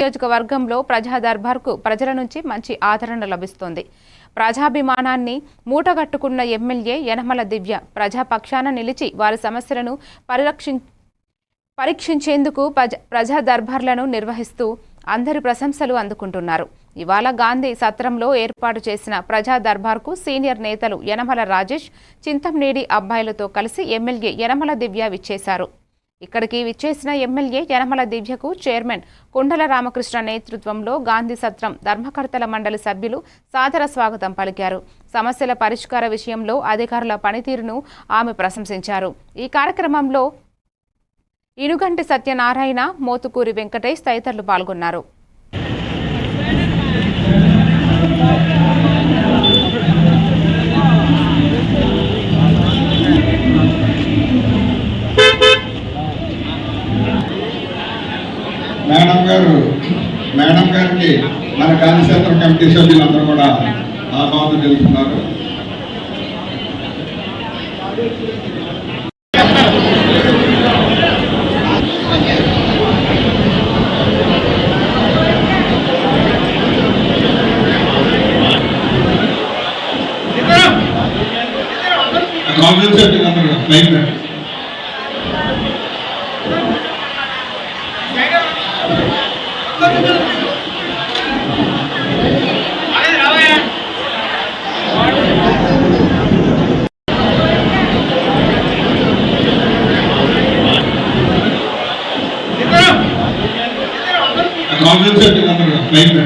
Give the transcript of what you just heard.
నియోజకవర్గంలో ప్రజా దర్బార్కు ప్రజల నుంచి మంచి ఆదరణ లభిస్తోంది. ప్రజాభిమానాన్ని మూటగట్టుకున్న ఎమ్మెల్యే యనమల దివ్య ప్రజాపక్షాన నిలిచి వారి సమస్యలను పరిరక్షి పరీక్షించేందుకు ప్రజా దర్బార్లను నిర్వహిస్తూ అందరి ప్రశంసలు అందుకుంటున్నారు. ఇవాళ గాంధీ సత్రంలో ఏర్పాటు చేసిన ప్రజా దర్బార్కు సీనియర్ నేతలు యనమల రాజేష్ చింతంనేడి అబ్బాయిలతో కలిసి ఎమ్మెల్యే యనమల దివ్య విచ్చేశారు. ఇక్కడికి విచ్చేసిన ఎమ్మెల్యే యనమల దివ్యకు చైర్మన్ కుండల రామకృష్ణ నేతృత్వంలో గాంధీ సత్రం ధర్మకర్తల మండలి సభ్యులు సాదర స్వాగతం పలికారు. సమస్యల పరిష్కార విషయంలో అధికారుల పనితీరును ఆమె ప్రశంసించారు. ఈ కార్యక్రమంలో ఇనుగంటి సత్యనారాయణ మోతుకూరి వెంకటేష్ తదితరులు పాల్గొన్నారు. మేడం గారు మేడం గారికి మన కాళీక్షేత్ర కమిటీ సభ్యులందరూ కూడా ఆహ్వానం తెలుపుతున్నారు. కాంగ్రెస్ సభ్యులందరూ లైన్ காங்கிரஸ் லைன்ல